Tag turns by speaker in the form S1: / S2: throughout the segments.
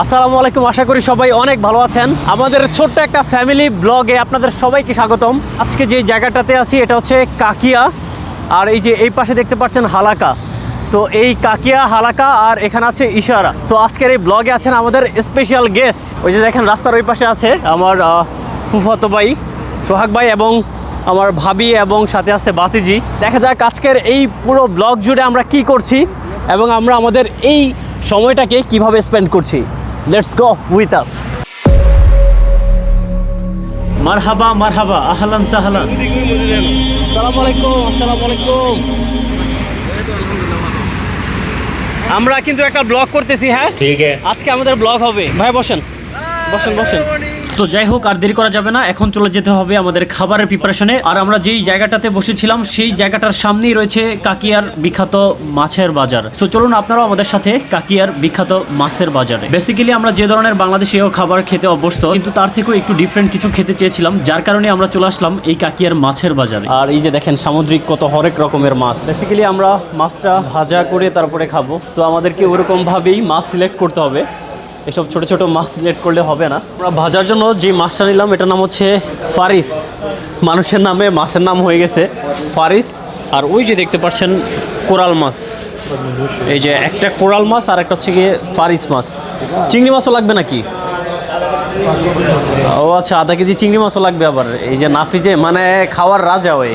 S1: আসসালামু আলাইকুম, আশা করি সবাই অনেক ভালো আছেন। আমাদের ছোট্ট একটা ফ্যামিলি ব্লগে আপনাদের সবাইকে স্বাগতম। আজকে যে জায়গাটাতে আছি, এটা হচ্ছে কাকিয়া। আর এই যে এই পাশে দেখতে পাচ্ছেন হালাকা। তো এই কাকিয়া, হালাকা, আর এখানে আছে ইশারা। সো আজকের এই ব্লগে আছেন আমাদের স্পেশাল গেস্ট ওই যে দেখেন, রাস্তার ওই পাশে আছে আমার ফুফাতো ভাই, সোহাগ ভাই এবং আমার ভাবি এবং সাথে আছে বাতিজি। দেখা যাক আজকের এই পুরো ব্লগ জুড়ে আমরা কি করছি এবং আমরা আমাদের এই সময়টাকে কীভাবে স্পেন্ড করছি। Let's go with us. মারহাবা মারহাবা Ahlan sahlan. সালাম আলাইকুম আসসালামু আলাইকুম আমরা কিন্তু একটা ব্লগ করতেছি হ্যাঁ?
S2: ঠিক আছে।
S1: আজকে আমাদের ব্লগ হবে। ভাই বসেন। বসেন বসেন। তো যাই হোক, আর দেরি করা যাবে না। এখন চলে যেতে হবে আমাদের খাবারের প্রিপারেশনে আর আমরা যেই জায়গাটাতে বসেছিলাম, সেই জায়গাটার সামনেই রয়েছে কাকিয়ার বিখ্যাত মাছের বাজার। সো চলুন আপনারাও আমাদের সাথে কাকিয়ার বিখ্যাত মাছের বাজারে। বেসিক্যালি আমরা যে ধরনের বাংলাদেশীয় খাবার খেতে অভ্যস্ত, কিন্তু তার থেকেও একটু ডিফারেন্ট কিছু খেতে চেয়েছিলাম, যার কারণে আমরা চলে আসলাম এই কাকিয়ার মাছের বাজারে। আর এই যে দেখেন, সামুদ্রিক কত হরেক রকমের মাছ। বেসিক্যালি আমরা মাছটা ভাজা করে তারপরে খাব। সো আমাদেরকে ওরকম ভাবেই মাছ সিলেক্ট করতে হবে। এসব ছোট ছোট মাছ সিলেক্ট করলে হবে না। আমরা ভাজার জন্য যে মাছটা নিলাম, এটার নাম হচ্ছে ফারিস। মানুষের নামে মাছের নাম হয়ে গেছে ফারিস। আর ওই যে দেখতে পাচ্ছেন কোরাল মাছ। এই যে একটা কোরাল মাছ আর একটা হচ্ছে গিয়ে ফারিস মাছ। চিংড়ি মাছও লাগবে নাকি? ও আচ্ছা আধা কেজি চিংড়ি মাছও লাগবে আবার। এই যে নাফিজে মানে খাওয়ার রাজা ওই।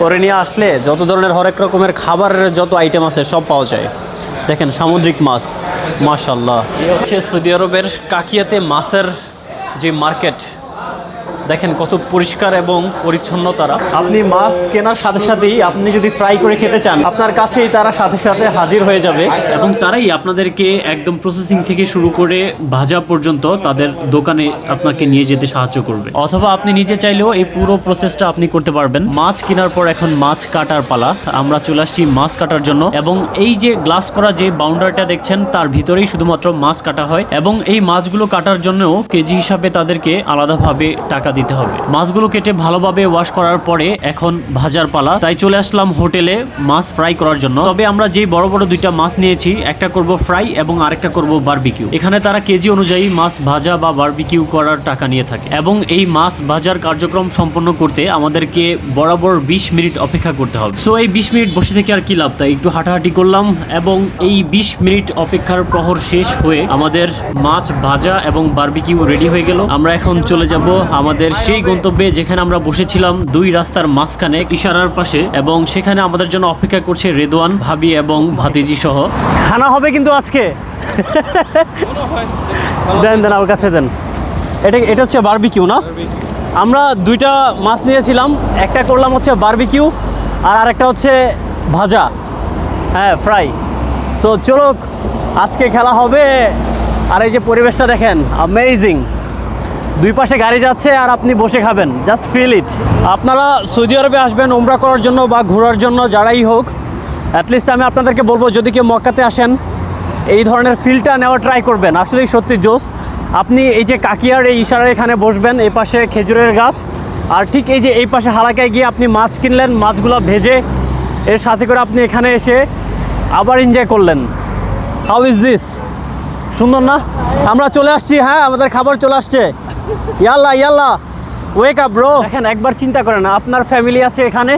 S1: করে নিয়ে আসলে যত ধরনের হরেক রকমের খাবারের যত আইটেম আছে সব পাওয়া যায়। দেখেন সামুদ্রিক মাছ মাশাল্লাহ এ হচ্ছে সৌদি আরবের কাকিয়াতে মাছের যে মার্কেট দেখেন কত পরিষ্কার এবং পরিচ্ছন্ন তারা। আপনি মাছ কেনার সাথে সাথেই আপনি যদি ফ্রাই করে খেতে চান, আপনার কাছেই তারা সাথে সাথে হাজির হয়ে যাবে। এবং তারাই আপনাদেরকে একদম প্রসেসিং থেকে শুরু করে ভাজা পর্যন্ত তাদের দোকানে আপনাকে নিয়ে যেতে সাহায্য করবে। অথবা আপনি নিজে চাইলেও এই পুরো প্রসেসটা আপনি করতে পারবেন। মাছ কেনার পর এখন মাছ কাটার পালা। আমরা চলে আসছি মাছ কাটার জন্য। এবং এই যে গ্লাস করা যে বাউন্ডারিটা দেখছেন, তার ভিতরেই শুধুমাত্র মাছ কাটা হয়। এবং এই মাছগুলো কাটার জন্যও কেজি হিসাবে তাদেরকে আলাদাভাবে টাকা দিতে হবে। মাছগুলো কেটে ভালোভাবে ওয়াশ করার পরে এখন ভাজার পালা। তাই চলে আসলাম হোটেলে মাছ ফ্রাই করার জন্য। তবে আমরা যে বড় বড় দুইটা মাছ নিয়েছি, একটা করব ফ্রাই এবং আরেকটা করব বারবিকিউ এখানে তারা কেজি অনুযায়ী মাছ ভাজা বা বারবিকিউ করার টাকা নিয়ে থাকে। এবং এই মাছ ভাজার কার্যক্রম সম্পন্ন করতে আমাদেরকে বরাবর বিশ মিনিট অপেক্ষা করতে হবে। সো এই বিশ মিনিট বসে থেকে আর কি লাভ? তাই একটু হাঁটাহাঁটি করলাম এবং এই বিশ মিনিট অপেক্ষার প্রহর শেষ হয়ে আমাদের মাছ ভাজা এবং বারবিকিউ রেডি হয়ে গেল। আমরা এখন চলে যাব আমাদের সেই গন্তব্যে যেখানে আমরা বসেছিলাম দুই রাস্তার মাঝখানে ইশারার পাশে এবং সেখানে আমাদের জন্য অপেক্ষা করছে রেদওয়ান ভাবি এবং ভাতিজি সহ। খানা হবে কিন্তু আজকে। দেন দেন আমার কাছে দেন। এটা এটা হচ্ছে বারবিকিউ না? আমরা দুইটা মাছ নিয়েছিলাম একটা করলাম হচ্ছে বারবিকিউ আর আরেকটা হচ্ছে ভাজা। হ্যাঁ ফ্রাই সো চলো আজকে খেলা হবে আর এই যে পরিবেশটা দেখেন অ্যামেজিং দুই পাশে গাড়ি যাচ্ছে আর আপনি বসে খাবেন জাস্ট ফিল ইট আপনারা সৌদি আরবে আসবেন, উমরা করার জন্য বা ঘোরার জন্য, যারাই হোক অ্যাটলিস্ট আমি আপনাদেরকে বলব, যদি কেউ মক্কাতে আসেন, এই ধরনের ফিলটা নেওয়া ট্রাই করবেন। আসলেই সত্যি জোস আপনি এই যে কাকিয়ার এই ইশারার এখানে বসবেন, এই পাশে খেজুরের গাছ, আর ঠিক এই যে এই পাশে হালাকায় গিয়ে আপনি মাছ কিনলেন, মাছগুলো ভেজে, এর সাথে করে আপনি এখানে এসে আবার এনজয় করলেন। হাউ ইজ দিস সুন্দর না? আমরা চলে আসছি হ্যাঁ আমাদের খাবার চলে আসছে। ইয়াল্লা ইয়াল্লা ওয়েক আপ ব্রো দেখেন একবার চিন্তা করেন আপনার ফ্যামিলি আছে এখানে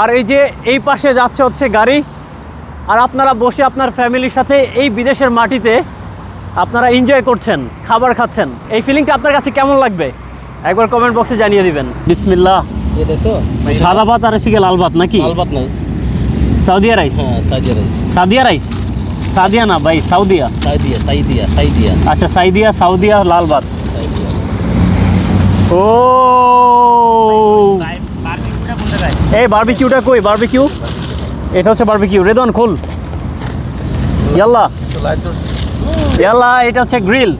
S1: আর এই যে এই পাশে যাচ্ছে হচ্ছে গাড়ি আর আপনারা বসে আপনার ফ্যামিলির সাথে এই বিদেশের মাটিতে আপনারা এনজয় করছেন খাবার খাচ্ছেন এই ফিলিংটা আপনার কাছে কেমন লাগবে? একবার কমেন্ট বক্সে জানিয়ে দিবেন। বিসমিল্লাহ। সাদা ভাত আর এসে লাল ভাত নাকি?
S2: লাল ভাত নাই।
S1: সাউদিয়া রাইস সাদিয়া রাইস সাদিয়া না ভাই সাউদিয়া।
S2: সাইদিয়া সাইদিয়া সাইদিয়া।
S1: আচ্ছা সাইদিয়া সাউদিয়া লাল ভাত। ও! এই বারবিকিউটা কই? বারবিকিউ? এটা হচ্ছে বারবিকিউ। রেদন খোল। ইয়াল্লা। ইয়াল্লা এটা হচ্ছে গ্রিল।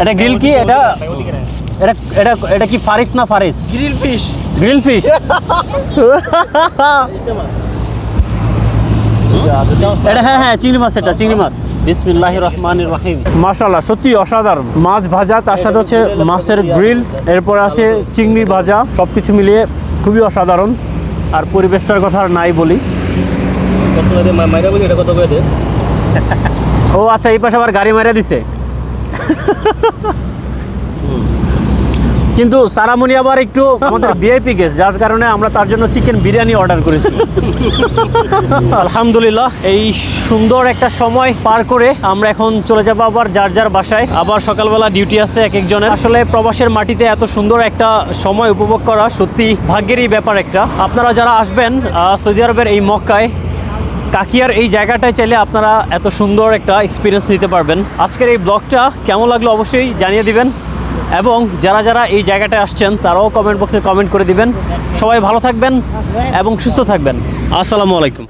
S1: এটা গ্রিল কি? এটা এটা এটা এটা কি ফারিস না ফারিস
S2: গ্রিল ফিশ।
S1: Grill fish. হ্যাঁ হ্যাঁ চিংড়ি মাছ এটা, চিংড়ি মাছ। বিসমিল্লাহ রহমান রহিম। মাশাল্লাহ অসাধারণ। মাছ ভাজা, তার সাথে হচ্ছে মাছের গ্রিল, এরপর আছে চিংড়ি ভাজা সব কিছু মিলিয়ে খুবই অসাধারণ। আর পরিবেশটার কথা আর নাই বলি। ও আচ্ছা এই পাশে আবার গাড়ি মেরে দিছে। কিন্তু সারামণি আবার একটু আমাদের ভিআইপি গেস্ট যার কারণে আমরা তার জন্য চিকেন বিরিয়ানি অর্ডার করেছি। আলহামদুলিল্লাহ, এই সুন্দর একটা সময় পার করে আমরা এখন চলে যাব আবার যার যার বাসায়। আবার সকালবেলা ডিউটি আছে এক একজনের। আসলে প্রবাসের মাটিতে এত সুন্দর একটা সময় উপভোগ করা সত্যি ভাগ্যেরই ব্যাপার একটা। আপনারা যারা আসবেন সৌদি আরবের এই মক্কায়, কাকিয়ার এই জায়গাটায় চাইলে আপনারা এত সুন্দর একটা এক্সপিরিয়েন্স নিতে পারবেন। আজকের এই ব্লগটা কেমন লাগল অবশ্যই জানিয়ে দিবেন। এবং যারা যারা এই জায়গাটায় আসছেন, তারাও কমেন্ট বক্সে কমেন্ট করে দিবেন। সবাই ভালো থাকবেন এবং সুস্থ থাকবেন। আসসালামু আলাইকুম।